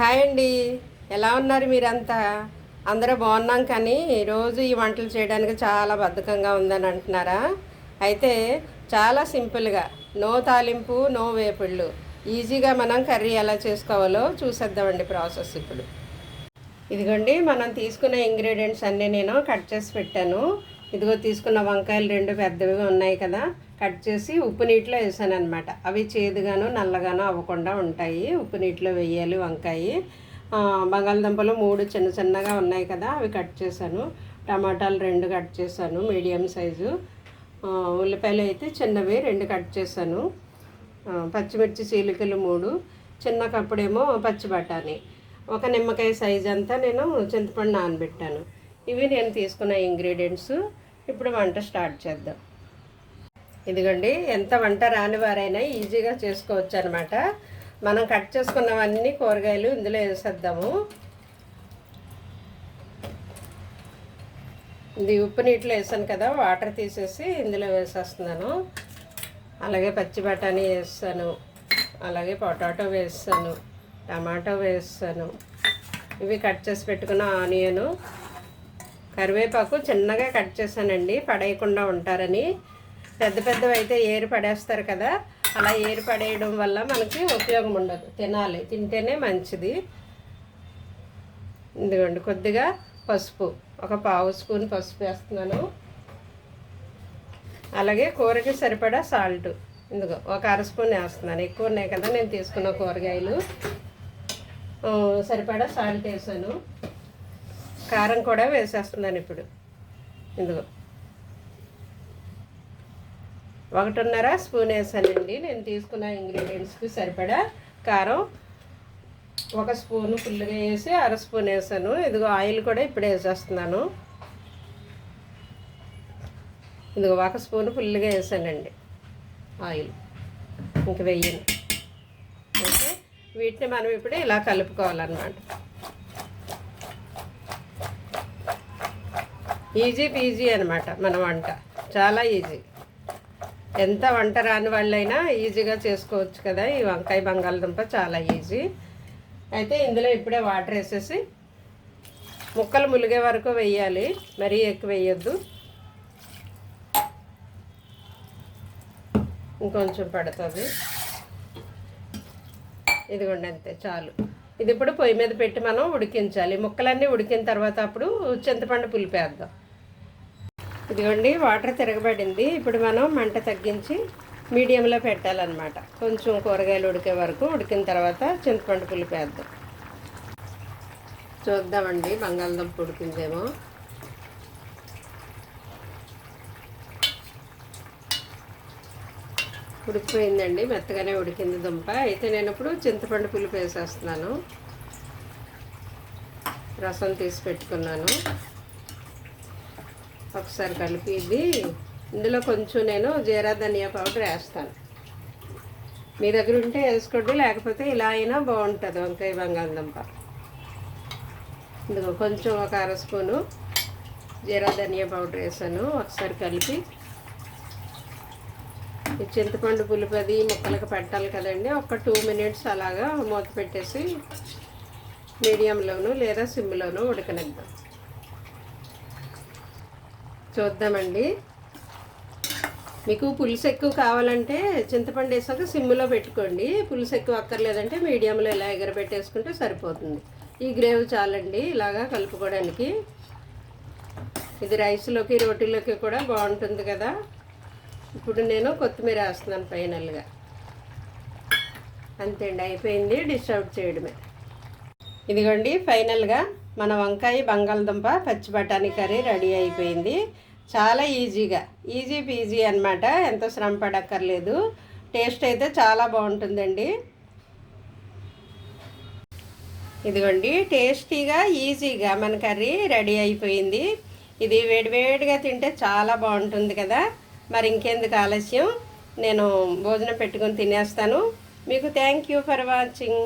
Hi అండి. ఎలా ఉన్నారు మీరంతా? అందరూ బాగున్నాం కానీ రోజు ఈ వంటలు చేయడానికి చాలా బద్ధకంగా ఉందని అంటున్నారా? అయితే చాలా సింపుల్గా నో తాలింపు నో వేపుళ్ళు. ఈజీగా మనం కర్రీ ఎలా చేసుకోవాలో చూసేద్దామండి ప్రాసెస్ ఇప్పుడు. ఇదిగోండి మనం తీసుకునే ఇంగ్రీడియంట్స్ అన్నీ నేను కట్ చేసి పెట్టాను. ఇదిగో తీసుకున్న వంకాయలు రెండు పెద్దవి ఉన్నాయి కదా కట్ చేసి ఉప్పు నీటిలో వేసాను అనమాట అవి చేదుగాను నల్లగాను అవ్వకుండా ఉంటాయి. ఉప్పు నీటిలో వేయాలి వంకాయ. బంగాళదుంపలు మూడు చిన్న చిన్నగా ఉన్నాయి కదా అవి కట్ చేశాను. టమాటాలు రెండు కట్ చేశాను మీడియం సైజు. ఉల్లిపాయలు అయితే చిన్నవి రెండు కట్ చేశాను. పచ్చిమిర్చి చీలికలు మూడు. చిన్న కప్పుడేమో పచ్చి బఠానీ ఒక నిమ్మకాయ సైజ్ అంతా నేను చింతపండు నానబెట్టాను. ఇవి నేను తీసుకున్న ఇంగ్రీడియంట్స్. ఇప్పుడు వంట స్టార్ట్ చేద్దాం. ఇదిగోండి ఎంత వంట రాని వారైనా ఈజీగా చేసుకోవచ్చు అనమాట మనం కట్ చేసుకున్నవన్నీ కూరగాయలు ఇందులో వేసేద్దాము. ఇది ఉప్పు నీటిలో వేసాను కదా వాటర్ తీసేసి ఇందులో వేసేస్తున్నాను. అలాగే పచ్చి బఠానీ వేస్తాను అలాగే పొటాటో వేస్తాను టమాటో వేస్తాను ఇవి కట్ చేసి పెట్టుకున్న ఆనియను కరివేపాకు చిన్నగా కట్ చేశానండి పడేయకుండా ఉంటారని. పెద్ద పెద్దవి అయితే ఏరు పడేస్తారు కదా అలా ఏరు పడేయడం వల్ల మనకి ఉపయోగం ఉండదు. తినాలి తింటేనే మంచిది. ఇదిగోండి కొద్దిగా పసుపు ఒక పావు స్పూన్ పసుపు వేస్తున్నాను. అలాగే కూరకి సరిపడా సాల్ట్ ఇందుకో ఒక అర స్పూన్ వేస్తున్నాను. ఎక్కువ ఉన్నాయి కదా నేను తీసుకున్న కూరగాయలు. సరిపడా సాల్ట్ వేసాను. కారం కూడా వేసేస్తున్నాను ఇప్పుడు. ఇందులో ఒకటిన్నర స్పూన్ వేసానండి. నేను తీసుకున్న ఇంగ్రీడియంట్స్కి సరిపడా కారం ఒక స్పూన్ ఫుల్గా వేసి అర స్పూన్ వేసాను. ఇదిగో ఆయిల్ కూడా ఇప్పుడు వేసేస్తున్నాను. ఇదిగో ఒక స్పూన్ ఫుల్గా వేసానండి ఆయిల్. ఇంక వెయ్యను ఓకే? వీటిని మనం ఇప్పుడు ఇలా కలుపుకోవాలన్నమాట. ఈజీ పీజీ అనమాట మన వంట. చాలా ఈజీ. ఎంత వంట రాని వాళ్ళైనా ఈజీగా చేసుకోవచ్చు కదా. ఈ వంకాయ బంగాళదుంప చాలా ఈజీ. అయితే ఇందులో ఇప్పుడే వాటర్ వేసేసి ముక్కలు ములిగే వరకు వేయాలి. మరీ ఎక్కువ వేయొద్దు. ఇంకొంచెం పడుతుంది. ఇదిగోండి అంతే చాలు. ఇది ఇప్పుడు పొయ్యి మీద పెట్టి మనం ఉడికించాలి. ముక్కలన్నీ ఉడికిన తర్వాత అప్పుడు చింతపండు పులిపేద్దాం. ఇదిగోండి వాటర్ తిరగబడింది. ఇప్పుడు మనం మంట తగ్గించి మీడియంలో పెట్టాలన్నమాట. కొంచెం కూరగాయలు ఉడికే వరకు ఉడికిన తర్వాత చింతపండు పులిపేద్దాం చూద్దామండి బంగాళదుంప ఉడికిందేమో. ఉడికిపోయిందండి మెత్తగానే ఉడికింది దుంప. అయితే నేను ఇప్పుడు చింతపండు పులుపు వేసేస్తున్నాను. రసం తీసి పెట్టుకున్నాను. ఒకసారి కలిపి ఇది. ఇందులో కొంచెం నేను జీరా ధనియా పౌడర్ వేస్తాను. మీ దగ్గర ఉంటే వేసుకోండి లేకపోతే ఇలా అయినా బాగుంటుంది వంకాయ బంగాళదుంప. ఇందులో కొంచెం ఒక అర స్పూను జీరా ధనియా పౌడర్ వేసాను. ఒకసారి కలిపి ఈ చింతపండు పులిపది ముక్కలకు పెట్టాలి కదండి. ఒక టూ మినిట్స్ అలాగా మూత పెట్టేసి మీడియంలోను లేదా సిమ్లోను ఉడకనిద్దాం. చూద్దామండి. మీకు పులుసు ఎక్కువ కావాలంటే చింతపండు వేసాక సిమ్లో పెట్టుకోండి. పులుసు ఎక్కువ అక్కర్లేదంటే మీడియంలో ఇలా ఎగరబెట్టేసుకుంటే సరిపోతుంది. ఈ గ్రేవ్ చాలండి ఇలాగా కలుపుకోవడానికి. ఇది రైస్లోకి రోటీలోకి కూడా బాగుంటుంది కదా. ఇప్పుడు నేను కొత్తిమీర వేస్తున్నాను ఫైనల్గా. అంతే అండి అయిపోయింది డిష్ అవుట్ చేయడమే. ఇదిగోండి ఫైనల్గా మన వంకాయ బంగాళదుంప పచ్చి బఠానీ కర్రీ రెడీ అయిపోయింది. చాలా ఈజీగా ఈజీ పీజీ అనమాట ఎంత శ్రమ పడక్కర్లేదు. టేస్ట్ అయితే చాలా బాగుంటుందండి. ఇదిగోండి టేస్టీగా ఈజీగా మన కర్రీ రెడీ అయిపోయింది. ఇది వేడివేడిగా తింటే చాలా బాగుంటుంది కదా. మరి ఇంకెందుకు ఆలస్యం? నేను భోజనం పెట్టుకొని తినేస్తాను. మీకు థ్యాంక్ యూ ఫర్ వాచింగ్